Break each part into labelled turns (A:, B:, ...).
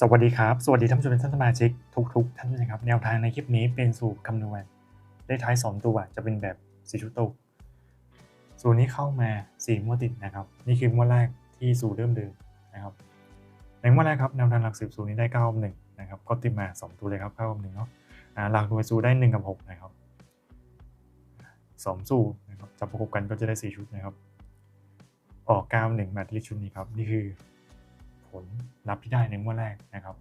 A: สวัสดีครับ สวัสดีท่านผู้ชมท่านสมาชิกทุก ๆ ท่านด้วยนะครับ แนวทางในคลิปนี้เป็นสูตรคำนวณเลขท้าย 2 ตัวจะเป็นแบบสีชุดโตวสูตรนี้เข้ามา4งวดติดนะครับ นี่คืองวดแรกที่สูตรเริ่มเดินนะครับในงวดแรกครับแนวทางหลักสิบสูตรนี้ได้9กับ1นะครับก็ติดมา 2 ตัวเลยครับ9กับ1เนาะอ่าหลักหน่วยสูตรได้ 1 กับ 6 นะครับสองสูตรนะครับจับประกบกันก็จะได้ 4 ชุดนะครับ ออก9 1มาที่ชุดนี้ครับนี่คือ ผลลัพธ์ที่ได้ในงวดแรกนะครับ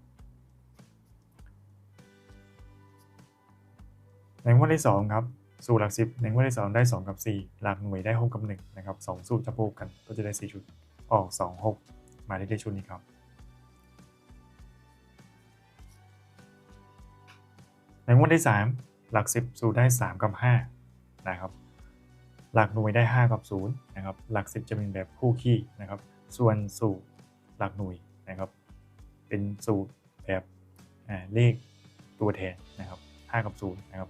A: ในงวดที่ 2 ครับ สูตรหลักสิบในงวดที่ 2 ได้ 2 กับ 4 หลักหน่วยได้ 6 กับ1นะครับ2สูตรจะโบกกันก็จะได้ 4 ชุดออก 2 6 มาได้ที่ชุดนี้ครับ ในงวดที่ 3 หลัก 10 สูตรได้ 3 กับ 5 นะครับหลักหน่วยได้ 5 กับ0นะครับ หลัก 10 จะเป็นแบบคู่ขี้นะครับ ส่วนสูตร หลักหน่วยนะครับ เป็นสูตรแบบเลขตัวแทนนะครับ5กับ0นะครับ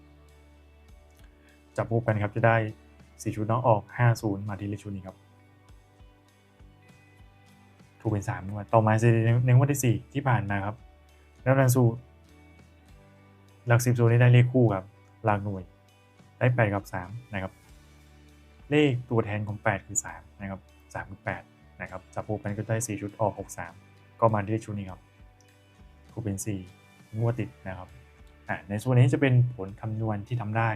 A: จับคู่กันครับจะได้ 4 ชุดน้องออก 5 0 มาที่เลขชุดนี้ครับถูกเป็น3งวดต่อมาจะในงวดที่ 4 ที่ผ่านมาครับ แล้วนันสูตรหลัก 10สูตรนี้ได้เลขคู่ครับหลักหน่วยได้8กับ3นะครับเลขตัวแทนของ 8 คือ 3 นะครับ 3 คือ 8 นะครับจับคู่กันก็ได้ 4 ชุดออก 6 3 ก็มาที่ชุดนี้ครับถูเป็น 4 งวดติดนะครับอ่าในส่วนนี้จะเป็นผลคำนวณที่ทำได้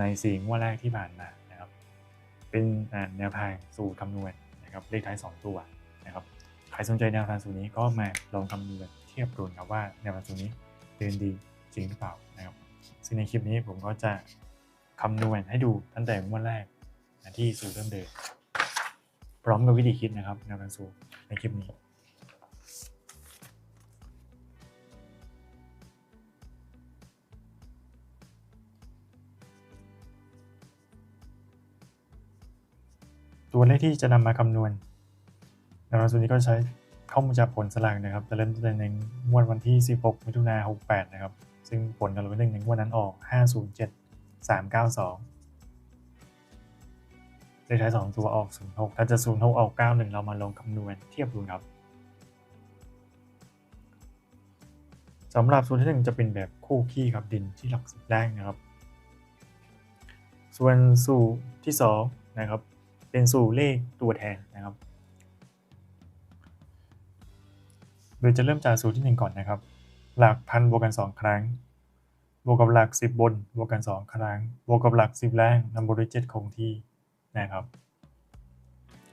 A: ใน 4 งวดแรกที่ผ่านมานะครับ เป็นแนวทางสูตรคำนวณนะครับเลขท้าย 2 ตัวนะครับใครสนใจแนวทางสูตรนี้ก็มาลองคำนวณเทียบดูครับว่าแนวทางสูตรนี้เดินดีจริงหรือเปล่านะครับซึ่งในคลิปนี้ผมก็จะคำนวณให้ดูตั้งแต่งวดแรกที่สูตรเริ่มเดิน ร้อมกับวิธีคิดนะครับแนวทางสูตรในคลิปนี้ตัวเลขที่จะนำมาคำนวณแนวทางสูตรนี้ก็ใช้ข้อมูลจากผลสลากนะครับ จะเริ่มต้นในงวดวันที่ 16 มิถุนายน 68 นะครับ ซึ่งผลการลงวันหนึ่งในงวดนั้นออก 507 392 เลขท้าย2ตัวออก 06 ถ้าจะ 06 ออก 91 เรามาลองคำนวณเทียบดูครับสำหรับสูตรที่ 1 จะเป็นแบบคู่ขี้ครับดินที่หลักสิบแรกนะครับ ส่วนสูตรที่ 2 นะครับ เป็นสูตรเลขตัวแทนนะครับ โดยจะเริ่มจากสูตรที่ 1 ก่อนนะครับ หลักพันบวกกัน 2 ครั้งบวกกับหลัก 10 บน บวกกัน 2 ครั้ง บวกกับหลัก 10 ล่างนำบวกด้วย7คงที่ นะครับ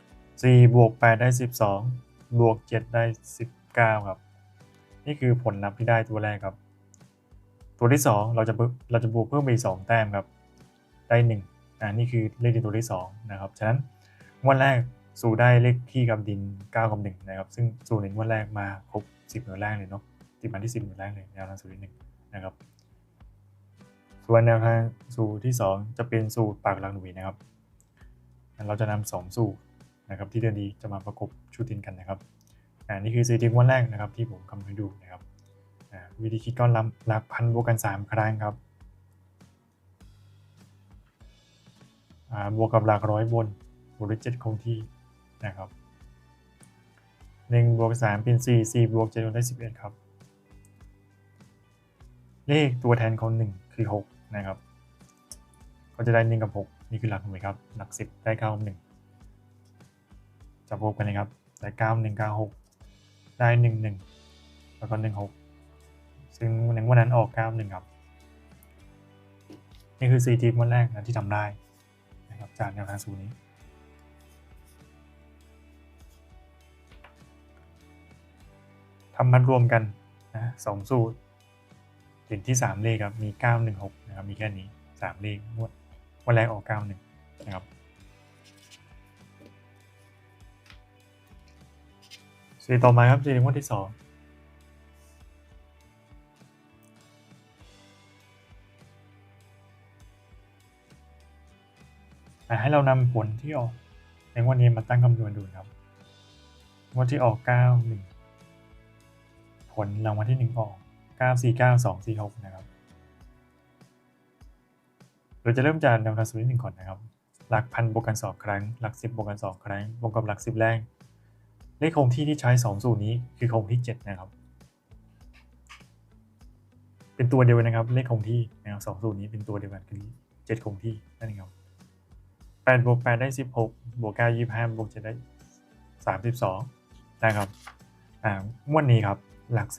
A: 4บวก8ได้ 12 บวก 7 ได้ 19 ครับ นี่คือผลลัพธ์ที่ได้ตัวแรกครับ ตัวที่ 2 เราจะเราจะบวกเพิ่มไปอีก2แต้มครับ ได้1อ่านี่คือเลขในตัวที่ 2 นะครับ ฉะนั้นงวดแรกสู่ได้เลขที่กับดิน 9 กับ 1 นะครับ ซึ่งสู่ในงวดแรกมาครบ 10หน่วยแรกเลยเนาะติดมาที่ 10หน่วยแรกเลยแนวทางสูตรที่1นะครับ ส่วนแนวทางสูตรที่ 2 จะเป็นสูตรปากหลักหน่วยนะครับ เราจะนำสองสูตรนะครับที่เดินดีจะมาประกบชุดตินกันนะครับอ่านี่คือสถิติวันแรกนะครับที่ผมคำนวณดูนะครับอ่าวิธีคิดก้อนลำหลักพันบวกกัน 3 ครั้งครับอ่าบวกกับหลักร้อยบนบวกด้วยเจ็ดคงที่นะครับหนึ่งบวกสามเป็นสี่สี่บวกเจ็ดได้สิบเอ็ดครับ เลขตัวแทนของหนึ่งคือหกนะครับ ก็จะได้หนึ่งกับหก นี่คือหลักหน่วยครับ หลักสิบได้เก้าหนึ่งจับวกกันเลยครับ ได้เก้าหนึ่งเก้าหกได้หนึ่งหนึ่งแล้วก็หนึ่งหกซึ่งในวันนั้นออกเก้าหนึ่งครับ นี่คือซีทีวันแรกนะที่ทำได้นะครับจากแนวทางสูนี้ทำมันรวมกันนะสองสูตรเด่นที่ 3 เลขครับ มี 916 นะครับ มีแค่นี้ 3 เลขงวด วันแรกออก91นะครับสีต่อมาครับสีงวดที่2ให้เรานำผลที่ออกในงวดนี้มาตั้งคำนวณดูครับงวดที่ออก 91 ผลรางวัลที่ 1 ออก 949246 นะครับ โดยจะเริ่มจากแนวทางสูตรที่1ก่อนนะครับ หลักพันบวกกัน2ครั้ง หลัก10บบวกกัน2ครั้ง บวกกับหลัก10แรก เลขคงที่ที่ใช้2สูตรนี้คือคงที่7นะครับ เป็นตัวเดียวนะครับ เลขคงที่นะครับสองสูตรนี้เป็นตัวเดียวกันคือ7คงที่นั่นเองครับ8บวก8ได้16บวก9 25บวก7ได้32นะครับอ่างวดนี้ครับ หลัก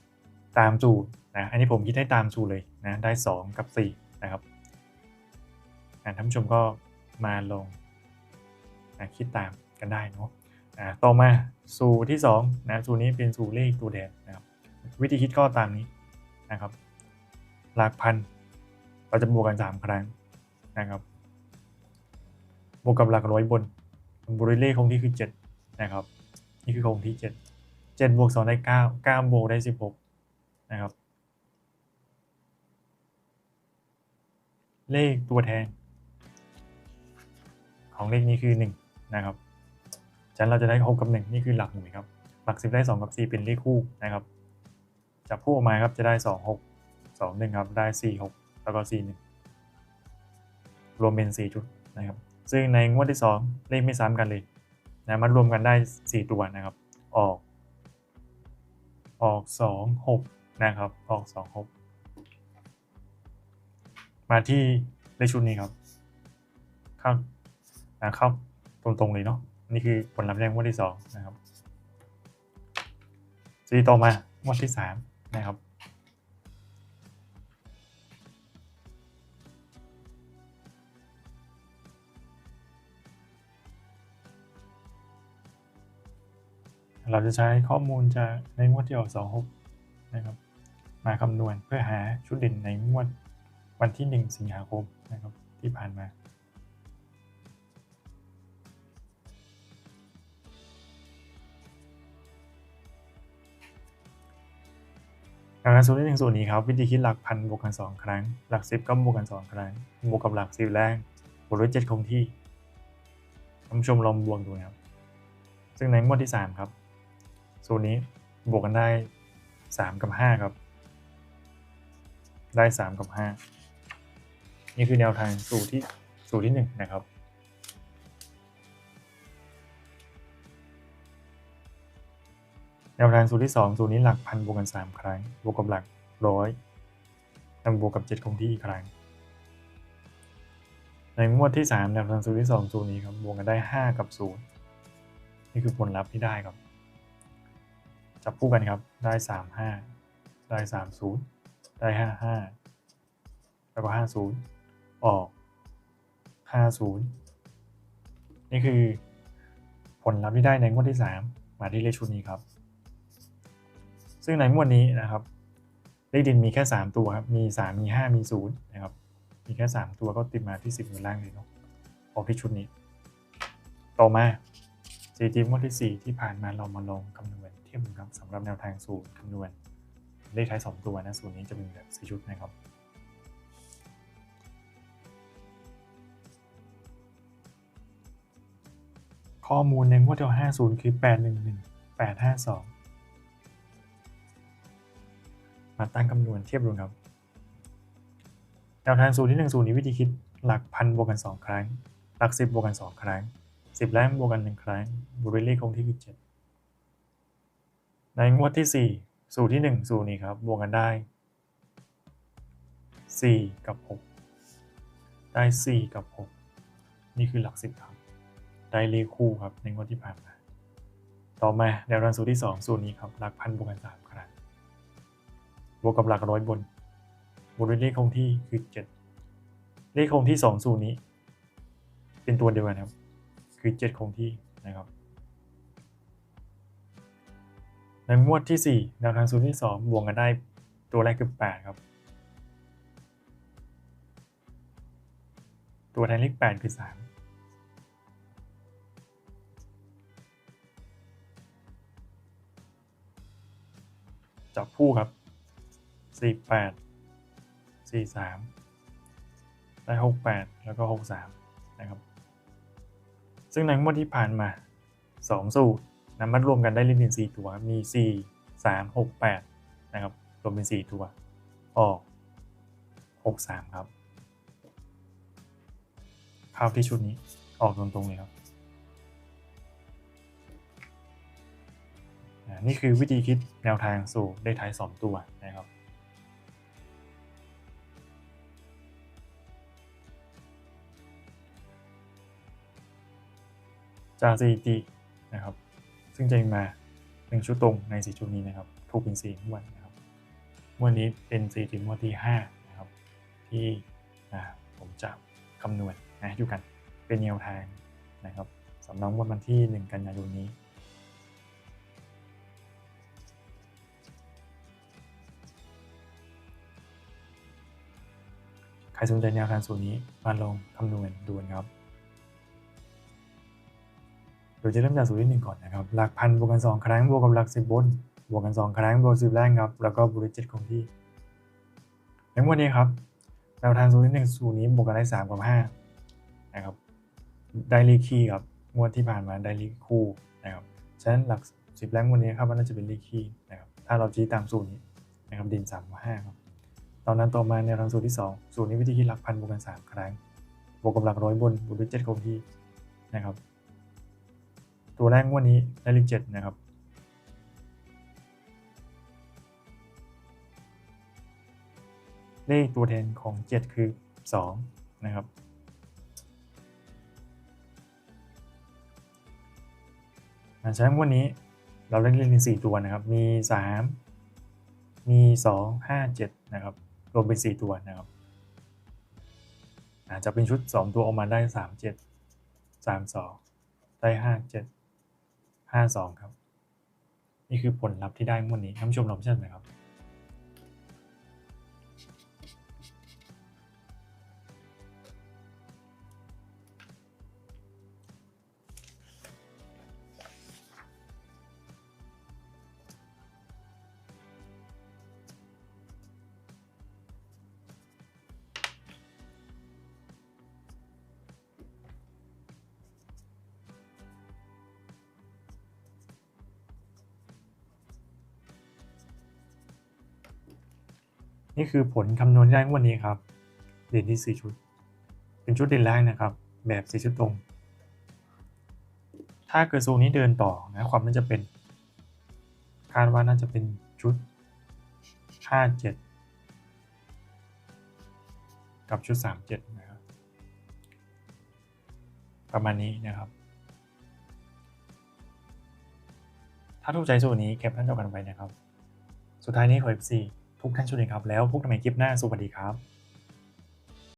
A: 10ตามสูตรนะ อันนี้ผมคิดให้ตามสูตรเลยนะ ได้2กับ4นะครับ ท่านผู้ชมก็มาลงนะคิดตามกันได้เนาะต่อมาสูตรที่2นะสูตรนี้เป็นสูตรเลขตัวแดนนะครับวิธีคิดก็ตามนี้นะครับ หลักพันเราจะบวกกัน 3 ครั้งนะครับบวกกับหลักร้อยบนบริเลขคงที่คือ 7 นะครับ นี่คือคงที่ 7 7บวก2ได้ 9 9บวกได้ 16 นะครับ เลขตัวแทน ของเลขนี้คือ 1 นะครับฉะนั้นเราจะได้6กับ1นี่คือหลักหน่วยครับ หลัก 10 ได้ 2 กับ 4 เป็นเลขคู่นะครับจับคู่ออกมาครับจะได้ 2 6 2 1 ครับ ได้ 4 6 แล้วก็ 4 1 รวมเป็น4จุดนะครับ ซึ่งในงวดที่ 2 เลขไม่ซ้ำกันเลยนะมันรวมกันได้ 4 ตัวนะครับ ออก ออก 2 6 นะครับ ออก 2 6มาที่เลขชุดนี้ครับเข้า นะเข้าตรงๆเลยเนาะนี่คือผลลัพธ์แรกงวดที่2นะครับสีต่อมางวดที่3นะครับเราจะใช้ข้อมูลจากในงวดที่ออก26 นะครับ มาคำนวณเพื่อหาชุดเด่นในงวดวันที่ 1 สิงหาคมนะครับที่ผ่านมา การสูตรที่หนึ่งสูตรนี้ครับวิธีคิดหลักพันบวกกัน 2 ครั้ง หลัก 10 ก็บวกกัน 2 ครั้ง บวกกับหลัก 10แรกบวกด้วย7คงที่ท่านผู้ชมลองบวกดูนะครับ ซึ่งในงวดที่ 3 ครับ สูตรนี้บวกกันได้ 3 กับ 5 ครับ ได้ 3 กับ 5 นี่คือแนวทางสูตรที่สูตรที่ 1 นะครับ แนวทางสูตรที่ 2 สูตรนี้หลักพันบวกกัน 3 ครั้ง บวกกับหลักร้อยนำบวกกับ 7 คงที่อีกครั้ง ในงวดที่ 3 แนวทางสูตรที่ 2 สูตรนี้ครับ บวกกันได้ 5 กับ 0 นี่คือผลลัพธ์ที่ได้ครับ จับคู่กันครับ ได้ 3 5 ได้ 3 0 ได้ 5 5 แล้วก็ 5 0 ออก 5 0 นี่คือผลลัพธ์ที่ได้ในงวดที่ 3 มาที่เลขชุดนี้ครับ ซึ่งในงวดนี้นะครับ เลขดินมีแค่ 3 ตัวครับ มี 3 มี 5 มี0นะครับ มีแค่ 3 ตัวก็ติดมาที่ 10อยู่ล่างเลยเนาะออกที่ชุดนี้ ต่อมาสีทีมงวดที่ 4 ที่ผ่านมาเรามาลองคำนวณเทียบกันครับสำหรับแนวทางสูตรคำนวณเลขท้าย 2 ตัวนะสูตรนี้จะเป็นแบบ4ชุดนะครับข้อมูลในงวดที่50 คือ 811 852 มาตั้งคำนวณเทียบดูครับแนวทางสูตรที่ 1 สูตรนี้วิธีคิดหลักพันบวกกัน 2 ครั้ง หลัก 10 บวกกัน 2 ครั้ง 10แรกบวกกัน 1 ครั้งบวกด้วยเลขคงที่คือ7ในงวดที่ 4 สูตรที่ 1 สูตรนี้ครับ บวกกันได้ 4 กับ 6 ได้ 4 กับ 6 นี่คือหลัก 10ครับ ได้เลขคู่ครับในงวดที่ผ่านมา ต่อมาแนวทางสูตรที่ 2 สูตรนี้ครับหลักพันบวกกัน3 บวกกับหลักร้อยบนบวกด้วยเลขคงที่คือ 7 เลขคงที่ 2 สูตรนี้ เป็นตัวเดียวกันครับ คือ 7 คงที่นะครับในงวดที่4แนวทางสูตรที่ 2 บวกกันได้ตัวแรกคือ 8 ครับ ตัวแทนเลข 8 คือ 3จับคู่ครับ 48 43ได้68แล้วก็63นะครับ ซึ่งในงวดที่ผ่านมา2สูตรนำมารวมกันได้เลขเด่น4ตัว มี4 3 6 8นะครับ รวมเป็น4ตัว ออก63ครับเข้าที่ชุดนี้ออกตรงๆเลยครับนี่คือวิธีคิดแนวทางสู่เลขท้ายสองตัวนะครับ จากสถิตินะครับ ซึ่งจะมาหนึ่งชุดตรงในสี่ชุดนี้นะครับถูกเป็นสี่งวดนนะครับวดนี้เป็นสถิติงวดที่ห้านะครับที่อ่าผมจะคำนวณนะอยู่กันเป็นแนวทางนะครับสำหรับงวดวันที่ 1 กันยายนนี้ใครสนใจแนวทางสูตรนี้มาลองคำนวณดูนะครับ โดยจะเริ่มจากสูตรที่หนึ่งก่อนนะครับ หลักพันบวกกันสองครั้งบวกกับหลักสิบบน บวกกันสองครั้งบวกสิบแรกครับ แล้วก็บวกด้วยเจ็ดคงที่ในงวันนี้ครับแนวทางสูตรที่หนึ่งสูตรนี้บวกกันได้สามกับห้านะครับ ได้เลขคี่ครับ งวดที่ผ่านมาได้เลขคู่นะครับ ฉะนั้นหลักสิบแรกงวันนี้ครับมันน่าจะเป็นเลขคี่นะครับ ถ้าเราชี้ตามสูตรนี้นะครับด่นสามกับห้าครับตอนนั้นต่อมาแนทางสูตรที่สองสูตรนี้วิธีคิดหลักพันบวกกันสามครั้ง บวกกับหลักร้อยบนบวกด้วยเจ็ดคงที่นะครับ ตัวแรกวันนี้ได้เลขเจ็ดนะครับ เลขตัวแทนของ 7 คือ 2 นะครับ ฉะนั้นวันนี้เราเล่นเล่นเป็น4ตัวนะครับ มี 3 มี 2 5 7 นะครับ รวมเป็น 4 ตัวนะครับ อาจจะเป็นชุด 2 ตัวออกมาได้ 3 7 3 2 ได้ 5 7 5 2 ครับ นี่คือผลลัพธ์ที่ได้วันนี้ท่านผู้ชมลองเชื่อไหมครับ นี่คือผลคำนวณที่ได้วันนี้ครับ เด่นที่ 4 ชุด เป็นชุดเด่นแรกนะครับ แบบ4ชุดตรง ถ้าเกิดโซนนี้เดินต่อนะความน่าจะเป็น คาดว่าน่าจะเป็นชุด 5 7 กับชุด 3 7 นะครับ ประมาณนี้นะครับ ถ้าถูกใจสูตรนี้เก็บท่านจอกันไปนะครับ สุดท้ายนี้ขอ FC ทุกท่านช่วยครับ แล้วพบกันใหม่คลิปหน้า สวัสดีครับ